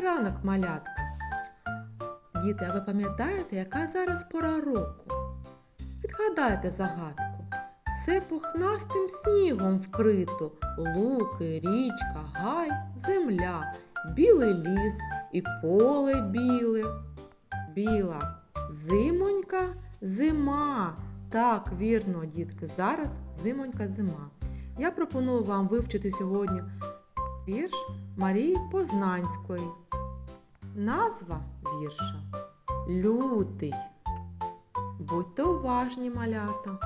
ранок, малятка. Діти, а ви пам'ятаєте, яка зараз пора року? Відгадайте загадку. Все пухнастим снігом вкрито. Луки, річка, гай, земля, білий ліс і поле біле. Біла зимонька, зима. Так, вірно, дітки, зараз зимонька зима. Я пропоную вам вивчити сьогодні вірш Марії Познанської. Назва вірша Лютий. Будьте уважні, малята.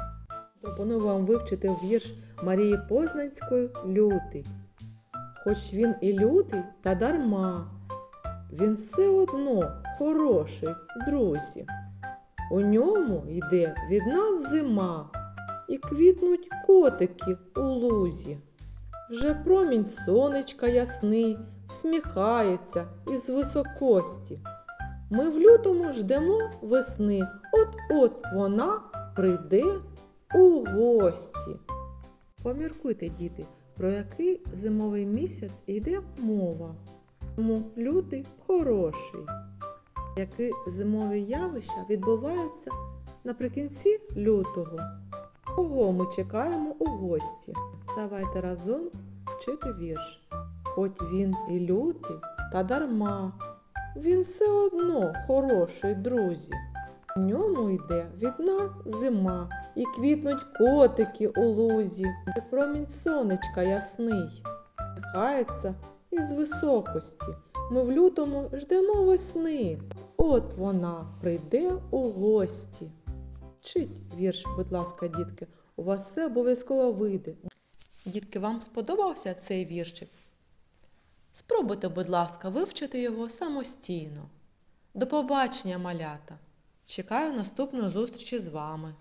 Пропоную вам вивчити вірш Марії Познанської Лютий. Хоч він і лютий, та дарма. Він все одно хороший, друзі. У ньому йде від нас зима, і квітнуть котики у лузі. Вже промінь сонечка ясний, всміхається із високості. Ми в лютому ждемо весни, от-от вона прийде у гості. Поміркуйте, діти, про який зимовий місяць йде мова. Тому лютий хороший. Які зимові явища відбуваються наприкінці лютого? Кого ми чекаємо у гості? Давайте разом вчити вірш. Хоч він і лютий, та дарма. Він все одно хороший, друзі. В ньому йде від нас зима, і квітнуть котики у лузі, і промінь сонечка ясний. Нехається із високості. Ми в лютому ждемо весни. От вона прийде у гості. Вчіть вірш, будь ласка, дітки, у вас все обов'язково вийде. Дітки, вам сподобався цей віршик? Спробуйте, будь ласка, вивчити його самостійно. До побачення, малята! Чекаю наступної зустрічі з вами.